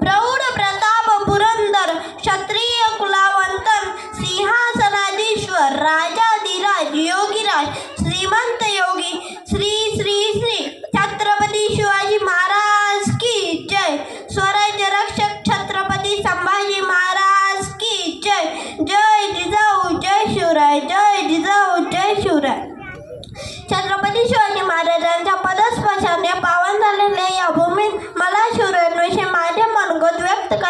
प्रौढ प्रताप पुरंदर क्षत्रिय कुलावंतन सिंहासनाधीश्वर राजाधिराज योगीराज श्रीमंत योगी श्री श्री श्री छत्रपती शिवाजी महाराज की जय. स्वराज्य रक्षक छत्रपती संभाजी महाराज की जय. जय जिजाऊ जय शिवराय जय जिजाऊ जय शिवराय. छत्रपती शिवाजी महाराजांच्या पदस्पर्शाने पावन झालेल्या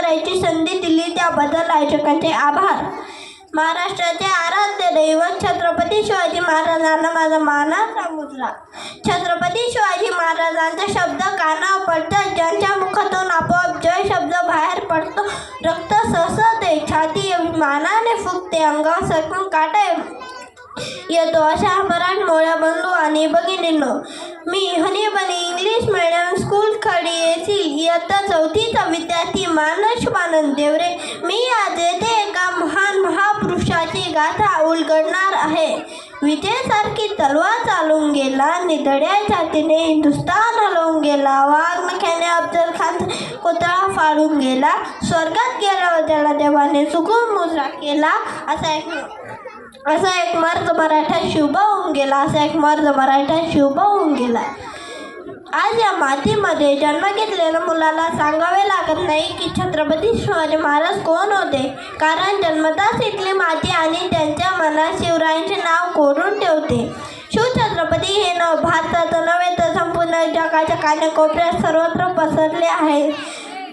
करायची संधी दिली त्याबद्दल आयोजकांचे आभार. महाराष्ट्राचे आराध्य दैवत छत्रपती शिवाजी महाराजांना माझा मानाचा मुजरा छत्रपती शिवाजी महाराजांचा शब्द कानावर पडतात ज्यांच्या मुखातून आपोआप जय शब्द बाहेर पडतो. रक्त ससते छाती मानाने फुगते अंगावर सरकून काटे येतो अशा मराठमोळ्या बंधू आणि भगिनींनो मी honey bunny English medium school Khadi येथील इयत्ता चौथीचा विद्यार्थी मानस मानंद देवरे. मी आज येथे एका महान महापुरुषाची गाथा उलगडणार आहे. विजेसारखी तलवार चालून गेला निधड्या छातीने हिंदुस्तान हलवून गेला वाघ नख्याने अफजल खान कोतळा फाडून गेला स्वर्गात गेल्यावर त्याला देवाने सुखून मुजरा केला असा एक असा एक मर्द मराठा शुभ होऊन गेला असा एक मर्द मराठा शुभ होऊन गेला. आज या मातीमध्ये जन्म घेतलेल्या मुलाला सांगावे लागत नाही की छत्रपती शिवाजी महाराज कोण होते. कारण जन्मताच इथली माती आणि त्यांच्या मनात शिवरायांचे नाव कोरून ठेवते. शिवछत्रपती हे नाव भारतात नव्हे तर संपूर्ण जगाच्या कानाकोपऱ्यात सर्वत्र पसरले आहे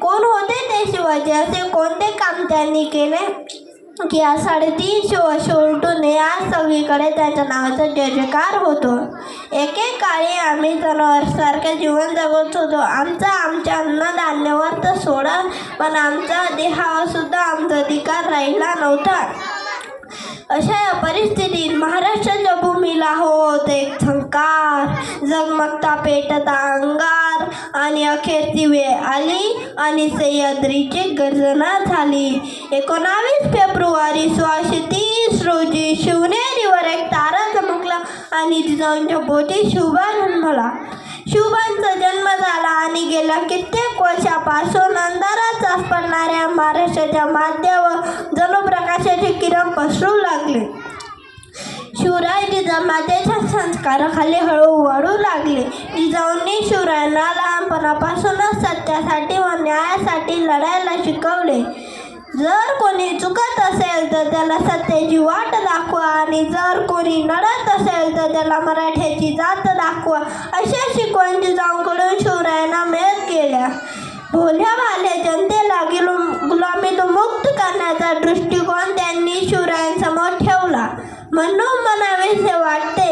कोण होते ते शिवाजी? असे कोणते काम त्यांनी केले? या साडेतीन शो वर्ष आज सगळीकडे त्याच्या नावाचा जयजयकार होतो. एकेकाळी आम्ही जनावरसारखं जीवन जगत होतो. आमचा आमच्या अन्नधान्यावर तर सोडा पण आमचा देहावर सुद्धा आमचा अधिकार राहिला नव्हता. अशा या परिस्थितीत महाराष्ट्राच्या भूमीला होत एक झंकार. जगमगता पेटता अंगार. आणि अखेर ती वेळ आली आणि सह्याद्रीची गर्जना झाली. एकोणावीस फेब्रुवारी सोळाशे तीस रोजी शिवनेरीवर एक तारा चमकला आणि जिजाऊंच्या पोटी शिवबा जन्मला शिवबांचा जन्म झाला आणि गेल्या कित्येक वर्षापासून अंधाराचा पडणाऱ्या महाराष्ट्राच्या माध्यावर जणू प्रकाशाचे किरण पसरू लागले. शिवराय जिजामाते संस्काराखाली हळू वाढू लागले. जिजाऊंनी शिवरायांना लहानपणापासूनच सत्यासाठी व न्यायासाठी लढायला शिकवले. जर कोणी चुकत असेल तर त्याला सत्याची वाट दाखवा आणि जर कोणी नडत असेल तर त्याला मराठ्याची जात दाखवा अशा शिकवण जिजाऊंकडून शिवरायांना मिळत गेल्या. भोल्या भाल्या जनतेला गुलामीतून मुक्त करण्याचा दृष्टिकोन त्यांनी शिवरायांसमोर ठेवला. म्हणून म्हणावेसे वाटते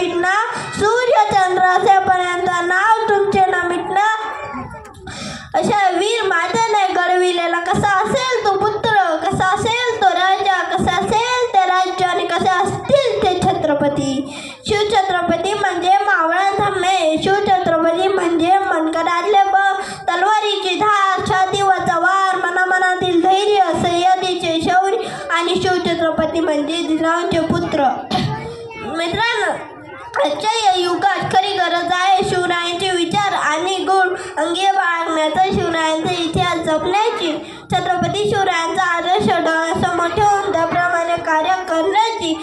करी न सूर्य चंद्र असेपर्यंत नाव तुमचे न मिटणं? अशा वीर मातेने घडविलेला कसा असेल तो पुत्र कसा असेल तो राजा कसा असेल ते राज्य आणि कसे असतील ते छत्रपती? शिवछत्रपती म्हणजे मावळा थांबे शिवछत्रपती म्हणजे मनकरातले ब तलवारीची धार छातीवरचा वार मनामनातील धैर्य सह्यादीचे शौर्य आणि शिवछत्रपती म्हणजे जिजाऊंचे पुत्र. मित्रांनो आजच्या या युगात खरी गरज आहे. शिवरायांचे विचार आणि गुण अंगी बाळगण्याचा शिवरायांचा इतिहास जपण्याची. छत्रपती शिवरायांचा आदर्श डोळ्यासमोर ठेवून त्याप्रमाणे कार्य करण्याची.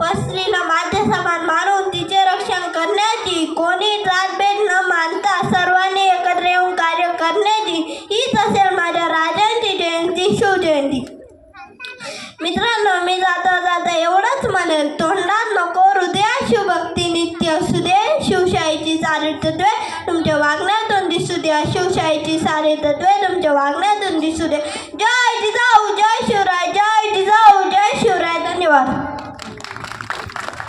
पस्त्रीला माते समान मारून तिचे रक्षण करण्याची. कोणी जातभेद न मानता सर्वांनी एकत्र येऊन कार्य करण्याची. हीच असेल माझ्या राजांची जयंती शिवजयंती. मित्रांनो मी जाता जाता एवढंच म्हणेल तोंडा तुमच्या वागण्यातून दिसू दे जय जिजाऊ जय शिव